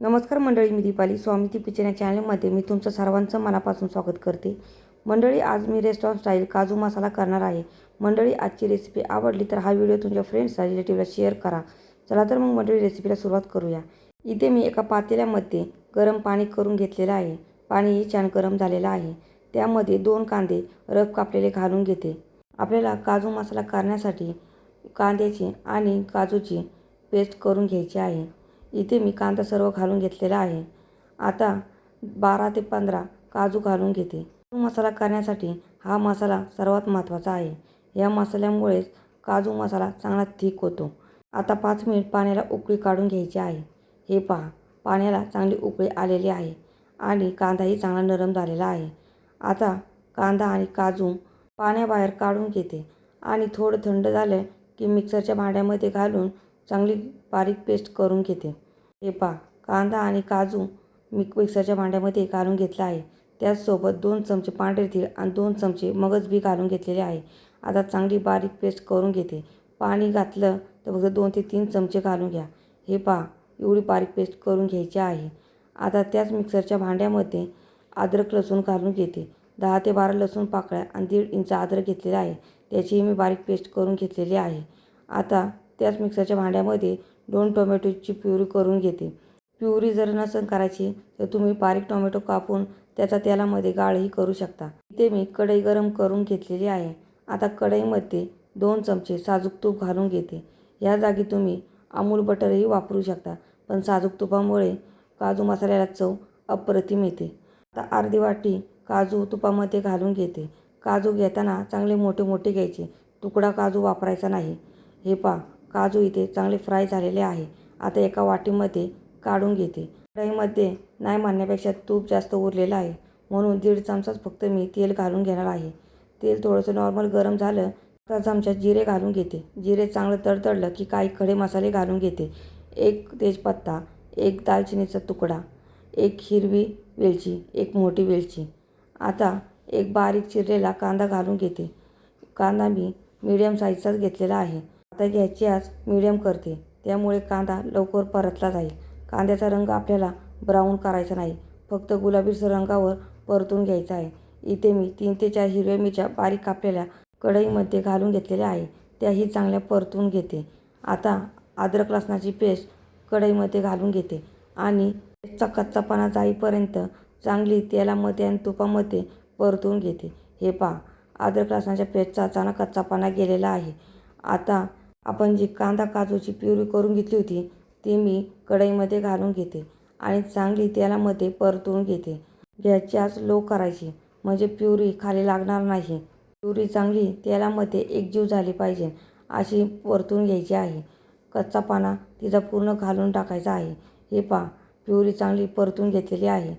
नमस्कार मंडळी मी दीपाली. स्वामी ती या चॅनलमध्ये मी तुमचं सर्वांचं मनापासून स्वागत करते. मंडळी आज मी रेस्टॉरंट स्टाईल काजू मसाला करणार आहे. मंडळी आजची रेसिपी आवडली तर हा व्हिडिओ तुमच्या फ्रेंड्सला रिलेटिव्हला शेअर करा. चला तर मग मंडळी रेसिपीला सुरुवात करूया. इथे मी एका पातेल्यामध्ये गरम पाणी करून घेतलेलं आहे. पाणीही छान गरम झालेलं आहे. त्यामध्ये दोन कांदे रफ कापलेले घालून घेते. आपल्याला काजू मसाला करण्यासाठी कांद्याची आणि काजूची पेस्ट करून घ्यायची आहे. इथे मी कांदा सर्व घालून घेतलेला आहे. आता बारा ते पंधरा काजू घालून घेते. मसाला करण्यासाठी हा मसाला सर्वात महत्त्वाचा आहे. या मसाल्यामुळेच काजू मसाला चांगला थिक होतो. आता पाच मिनिट पाण्याला उकळी काढून घ्यायची आहे. हे पहा पाण्याला चांगली उकळी आलेली आहे आणि कांदाही चांगला नरम झालेला आहे. आता कांदा आणि काजू पाण्याबाहेर काढून घेते आणि थोडं थंड झालं की मिक्सरच्या भांड्यामध्ये घालून चांगली बारीक पेस्ट करून घेते. हे पहा कांदा आणि काजू मी मिक्सरच्या भांड्यामध्ये घालून घेतला आहे. त्याचसोबत दोन चमचे पांढरे तीळ आणि दोन चमचे मगज बी घालून घेतलेले आहे. आता चांगली बारीक पेस्ट करून घेते. पाणी घातलं तर फक्त दोन ते तीन चमचे घालून घ्या. हे पहा एवढी बारीक पेस्ट करून घ्यायची आहे. आता त्याच मिक्सरच्या भांड्यामध्ये अद्रक लसूण घालून घेते. दहा ते बारा लसूण पाकळ्या आणि दीड इंच अद्रक घेतलेला आहे. त्याचीही मी बारीक पेस्ट करून घेतलेली आहे. आता त्याच मिक्सरच्या भांड्यामध्ये दोन टोमॅटोची प्युरी करून घेते. प्युरी जर नसेल करायची तर तुम्ही बारीक टोमॅटो कापून त्याचा तेलामध्ये गाळही करू शकता. इथे मी कढई गरम करून घेतलेली आहे. आता कढईमध्ये दोन चमचे साजूक तूप घालून घेते. या जागी तुम्ही अमूल बटरही वापरू शकता पण साजूक तुपामुळे काजू मसाल्याला चव अप्रतिम येते. आता अर्धी वाटी काजू तुपामध्ये घालून घेते. काजू घेताना चांगले मोठे मोठे घ्यायचे. तुकडा काजू वापरायचा नाही. हे पहा काजू इथे चांगले फ्राय झालेले आहे. आता एका वाटीमध्ये काढून घेते. कढईमध्ये नाही म्हणण्यापेक्षा तूप जास्त उरलेलं आहे. म्हणून दीड चमचाच फक्त मी तेल घालून घेणार आहे. तेल थोडंसं नॉर्मल गरम झालं तर चमचा जिरे घालून घेते. जिरे चांगलं तडतडलं की काही खडे मसाले घालून घेते. एक तेजपत्ता एक दालचिनीचा तुकडा एक हिरवी वेलची एक मोठी वेलची. आता एक बारीक चिरलेला कांदा घालून घेते. कांदा मी मीडियम साईजचाच घेतलेला आहे. आता घ्यायची आज मिडियम करते. त्यामुळे कांदा लवकर परतला जाईल. कांद्याचा रंग आपल्याला ब्राऊन करायचा नाही. फक्त गुलाबीसर रंगावर परतून घ्यायचा आहे. इथे मी तीन ते चार हिरव्या मिरच्या बारीक कापलेल्या कढईमध्ये घालून घेतलेल्या आहे. त्याही चांगल्या परतून घेते. आता अद्रक लसणाची पेस्ट कढईमध्ये घालून घेते. आणि चा कच्चापणा जाईपर्यंत चांगली तेलामध्ये आणि तुपामध्ये परतून घेते. हे पहा अद्रक लसणाच्या पेस्टचा अचानक कच्चापणा गेलेला आहे. आता आपण जी कांदा काजूची प्युरी करून घेतली होती ती मी कढईमध्ये घालून घेते आणि चांगली तेलामध्ये परतून घेते. गॅसची लो करायची म्हणजे प्युरी खाली लागणार नाही. प्युरी चांगली तेलामध्ये एकजीव झाली पाहिजे अशी परतून घ्यायची आहे. कच्चा पाना तिचा पूर्ण घालून टाकायचा आहे. हे पहा प्युरी चांगली परतून घेतलेली आहे.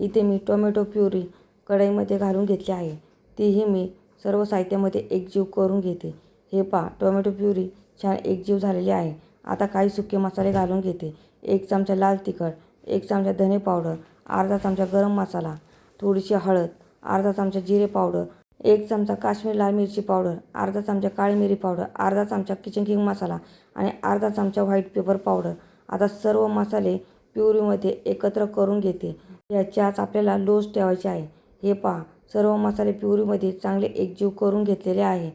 इथे मी टोमॅटो प्युरी कढईमध्ये घालून घेतली आहे. तीही मी सर्व साहित्यामध्ये एकजीव करून घेते. हे पहा टोमॅटो प्युरी छान एकजीव झालेली आहे. आता काही सुके मसाले घालून घेते. एक चमचा लाल तिखट एक चमचा धने पावडर अर्धा चमचा गरम मसाला थोडीशी हळद अर्धा चमचा जिरे पावडर एक चमचा काश्मीर लाल मिरची पावडर अर्धा चमचा काळी मिरी पावडर अर्धा चमचा किचन किंग मसाला आणि अर्धा चमचा व्हाईट पेपर पावडर. आता सर्व मसाले प्युरीमध्ये एकत्र करून घेते. याची आज आपल्याला लोज ठेवायची आहे. हे पहा सर्व मसाले प्युरीमध्ये चांगले एकजीव करून घेतलेले आहे.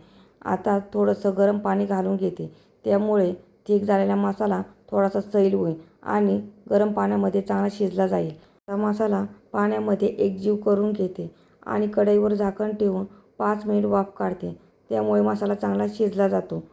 आता थोडंसं गरम पाणी घालून घेते. त्यामुळे थिक झालेला मसाला थोडासा सैल होईल आणि गरम पाण्यामध्ये चांगला शिजला जाईल. हा मसाला पाण्यामध्ये एकजीव करून घेते आणि कढईवर झाकण ठेवून पाच मिनिट वाफ काढते. त्यामुळे मसाला चांगला शिजला जातो.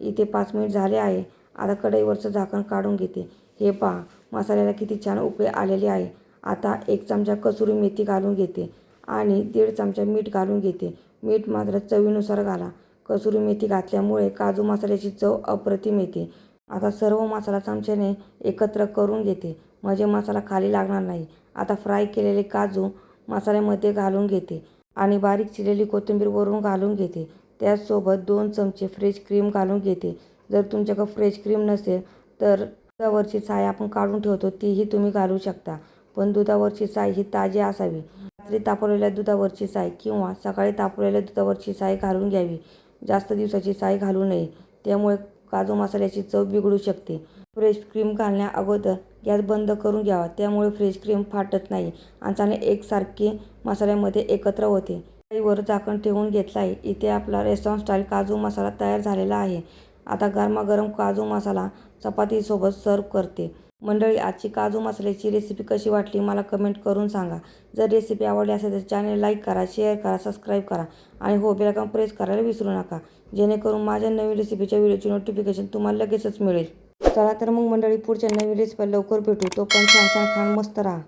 इथे पाच मिनिट झाले आहे. आता कढईवरचं झाकण काढून घेते. हे पहा मसाल्याला किती छान उकळी आलेले आहे. आता एक चमचा कसुरी मेथी घालून घेते आणि दीड चमचा मीठ घालून घेते. मीठ मात्र चवीनुसार घाला. कसुरी मेथी घातल्यामुळे काजू मसाल्याची चव अप्रतिम येते. आता सर्व मसाला चमच्याने एकत्र करून घेते. म्हणजे मसाला खाली लागणार नाही. आता फ्राय केलेले काजू मसाल्यामध्ये घालून घेते आणि बारीक चिरलेली कोथिंबीर वरून घालून घेते. त्याचसोबत दोन चमचे फ्रेश क्रीम घालून घेते. जर तुमच्याकडं फ्रेश क्रीम नसेल तर दुधावरची साय आपण काढून ठेवतो तीही तुम्ही घालू शकता. पण दुधावरची साय ही ताजी असावी. रात्री तापवलेल्या दुधावरची साय किंवा सकाळी तापवलेल्या दुधावरची साय घालून घ्यावी. जास्त दिवसाची साय घालू नये. त्यामुळे काजू मसाल्याची चव बिघडू शकते. फ्रेश क्रीम घालण्या अगोदर गॅस बंद करून घ्यावा. त्यामुळे फ्रेश क्रीम फाटत नाही. आणि चांगले एकसारखे मसाल्यामध्ये एकत्र होते. वर झाकण ठेवून घेतलं आहे. इथे आपला रेस्टॉरंट स्टाईल काजू मसाला तयार झालेला आहे. आता गरमागरम काजू मसाला चपातीसोबत सर्व करते. मंडळी आजची काजू मसाल्याची रेसिपी कशी वाटली मला कमेंट करून सांगा. जर रेसिपी आवडली असेल तर चॅनल लाईक करा शेअर करा सबस्क्राईब करा आणि हो बेलायकॉन प्रेस करायला विसरू नका. जेणेकरून माझ्या नवीन रेसिपीच्या व्हिडिओची नोटिफिकेशन तुम्हाला लगेचच मिळेल. चला तर मग मंडळी पुढच्या नवीन रेसिपी लवकर भेटू. तो पण छान छान खान मस्त राहा.